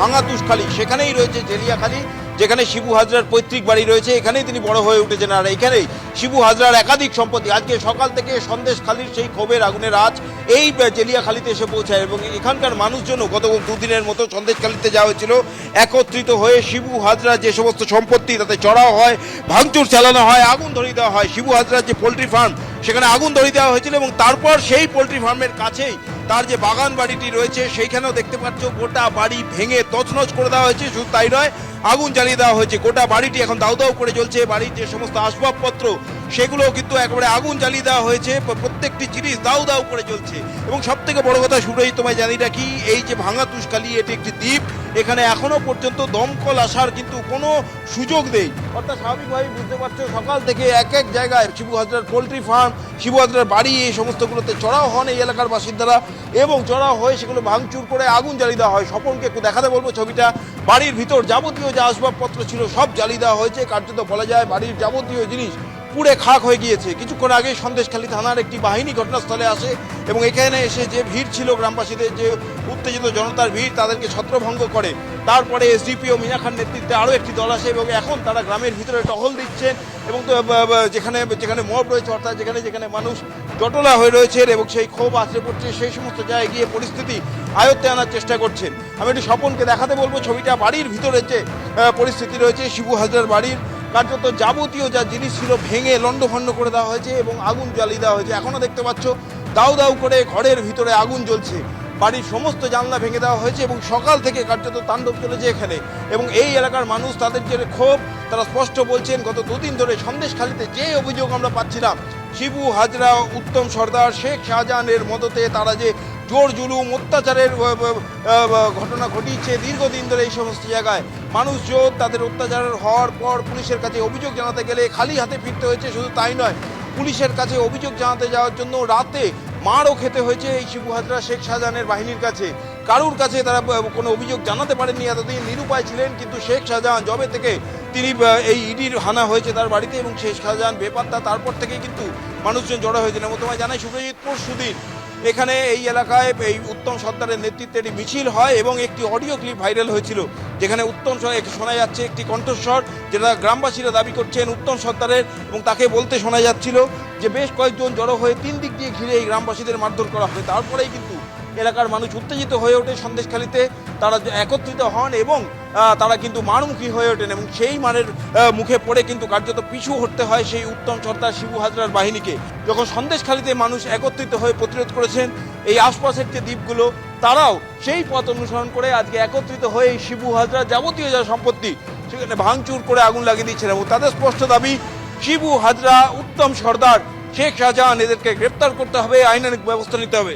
ভাঙা তুষখালী, সেখানেই রয়েছে জেলিয়াখালী, যেখানে শিবু হাজরার পৈতৃক বাড়ি রয়েছে, এখানেই তিনি বড় হয়ে উঠেছেন। আর এখানেই শিবু হাজরার একাধিক সম্পত্তি, আজকে সকাল থেকে সন্দেশখালীর সেই ক্ষোভের আগুনের আজ এই জেলিয়াখালীতে এসে পৌঁছায় এবং এখানকার মানুষজনও গত দুদিনের মতো সন্দেশখালীতে যাওয়া হয়েছিল। একত্রিত হয়ে শিবু হাজরা যে সমস্ত সম্পত্তি, তাতে চড়াও হয়, ভাঙচুর চালানো হয়, আগুন ধরিয়ে দেওয়া হয়। শিবু হাজরার যে পোলট্রি ফার্ম, সেখানে আগুন ধরিয়ে দেওয়া হয়েছিল এবং তারপর সেই পোলট্রি ফার্মের কাছেই তার যে বাগান বাড়িটি রয়েছে, সেইখানেও দেখতে পাচ্ছ গোটা বাড়ি ভেঙে তছনছ করে দেওয়া হয়েছে। শুধু তাই নয় আগুন জ্বালিয়ে দেওয়া হয়েছে। গোটা বাড়িটি এখন দাউ দাউ করে জ্বলছে। বাড়ির যে সমস্ত আসবাবপত্র সেগুলো কিন্তু একেবারে আগুন জ্বালিয়ে দেওয়া হয়েছে। প্রত্যেকটি জিনিস দাউ দাউ করে জ্বলছে। এবং সব থেকে বড় কথা সুরই তোমায় জানি রাখি এই যে ভাঙা তুষকালি এটি একটি দ্বীপ। এখানে এখনও পর্যন্ত দমকল আসার কিন্তু কোনো সুযোগ নেই। অর্থাৎ স্বাভাবিকভাবে বুঝতে পারছ, সকাল থেকে এক এক জায়গায় শিবু হাজরার পোলট্রি ফার্ম, শিবু হাজরার বাড়ি, এই সমস্তগুলোতে চড়াও হন এই এলাকার বাসিন্দারা। এবং চড়াও হয়ে সেগুলো ভাঙচুর করে আগুন জ্বালিয়ে দেওয়া হয়। স্বপনকে একটু দেখাতে বলব ছবিটা। বাড়ির ভিতর যাবতীয় যে আসবাবপত্র ছিল সব জ্বালিয়ে দেওয়া হয়েছে কার্যত বলা যায় বাড়ির যাবতীয় জিনিস। পুড়ে খাক হয়ে গিয়েছে। কিছুক্ষণ আগে সন্দেশখালী থানার একটি বাহিনী ঘটনাস্থলে আসে এবং এখানে এসে যে ভিড় ছিল গ্রামবাসীদের, যে উত্তেজিত জনতার ভিড়, তাদেরকে ছত্রভঙ্গ করে। তারপরে এসডিপিও মিনা খান নেতৃত্বে আরও একটি দল আসে এবং এখন তারা গ্রামের ভিতরে টহল দিচ্ছেন এবং যেখানে যেখানে মব রয়েছে, অর্থাৎ যেখানে যেখানে মানুষ জটলা হয়ে রয়েছেন এবং সেই ক্ষোভ আশ্রে পড়ছে, সেই সমস্ত জায়গায় গিয়ে পরিস্থিতি আয়ত্তে আনার চেষ্টা করছেন। আমি একটু স্বপনকে দেখাতে বলব, ছবিটা বাড়ির ভিতরে যে পরিস্থিতি রয়েছে, শিবু হাজরার বাড়ির কার্যত যাবতীয় যা জিনিস ছিল ভেঙে লণ্ডভণ্ড করে দেওয়া হয়েছে এবং আগুন জ্বালিয়ে দেওয়া হয়েছে। এখনও দেখতে পাচ্ছ, দাউ দাউ করে ঘরের ভিতরে আগুন জ্বলছে। বাড়ির সমস্ত জানলা ভেঙে দেওয়া হয়েছে এবং সকাল থেকে কার্যত তাণ্ডব চলেছে এখানে। এবং এই এলাকার মানুষ তাদের যে ক্ষোভ, তারা স্পষ্ট বলছেন, গত দুদিন ধরে সন্দেশখালিতে যে অভিযোগ আমরা পাচ্ছিলাম, শিবু, হাজরা, উত্তম সর্দার, শেখ শাহজাহানের মদতে তারা যে জোর জুলুম, অত্যাচারের ঘটনা ঘটিয়েছে দীর্ঘদিন ধরে এই সমস্ত জায়গায়। মানুষজন তাদের অত্যাচার হওয়ার পর পুলিশের কাছে অভিযোগ জানাতে গেলে খালি হাতে ফিরতে হয়েছে, শুধু তাই নয়, পুলিশের কাছে অভিযোগ জানাতে যাওয়ার জন্য রাতে মারও খেতে হয়েছে এই শিবু হাজরা শেখ শাহজাহানের বাহিনীর কাছে। কারুর কাছে তারা কোনো অভিযোগ জানাতে পারেননি এতদিন, নিরুপায় ছিলেন কিন্তু শেখ শাহজাহান জবে থেকে তিনি এই ইডির হানা হয়েছে তার বাড়িতে এবং শেখ শাহজাহান বেপাত্তা তারপর থেকেই কিন্তু মানুষজন জড়ো হয়েছেন এবং তোমায় জানাই সুপ্রজিৎ, পরশুদিন এখানে এই এলাকায় এই উত্তম সর্দারের নেতৃত্বে একটি মিছিল হয় এবং একটি অডিও ক্লিপ ভাইরাল হয়েছিল, যেখানে উত্তম শোনা যাচ্ছে একটি কণ্ঠস্বর যেটা গ্রামবাসীরা দাবি করছেন উত্তম সর্দারের এবং তাকে বলতে শোনা যাচ্ছিল যে বেশ কয়েকজন জড়ো হয়ে তিন দিক দিয়ে ঘিরে এই গ্রামবাসীদের মারধর করা হয়। তারপরেই কিন্তু এলাকার মানুষ উত্তেজিত হয়ে ওঠে সন্দেশখালিতে, তারা একত্রিত হন এবং তারা কিন্তু মারমুখী হয়ে ওঠেন এবং সেই মারের মুখে পড়ে কিন্তু কার্যত পিছু হটতে হয় সেই উত্তম সর্দার শিবু হাজরার বাহিনীকে। যখন সন্দেশখালিতে মানুষ একত্রিত হয়ে প্রতিরোধ করেছেন এই আশপাশের যে দ্বীপগুলো, তারাও সেই পথ অনুসরণ করে আজকে একত্রিত হয়ে শিবু হাজরার যাবতীয় যা সম্পত্তি, সেখানে ভাঙচুর করে আগুন লাগিয়ে দিচ্ছেন এবং তাদের স্পষ্ট দাবি, শিবু হাজরা উত্তম সর্দার শেখ শাহজাহান এদেরকে গ্রেপ্তার করতে হবে আইনানিক ব্যবস্থা নিতে হবে।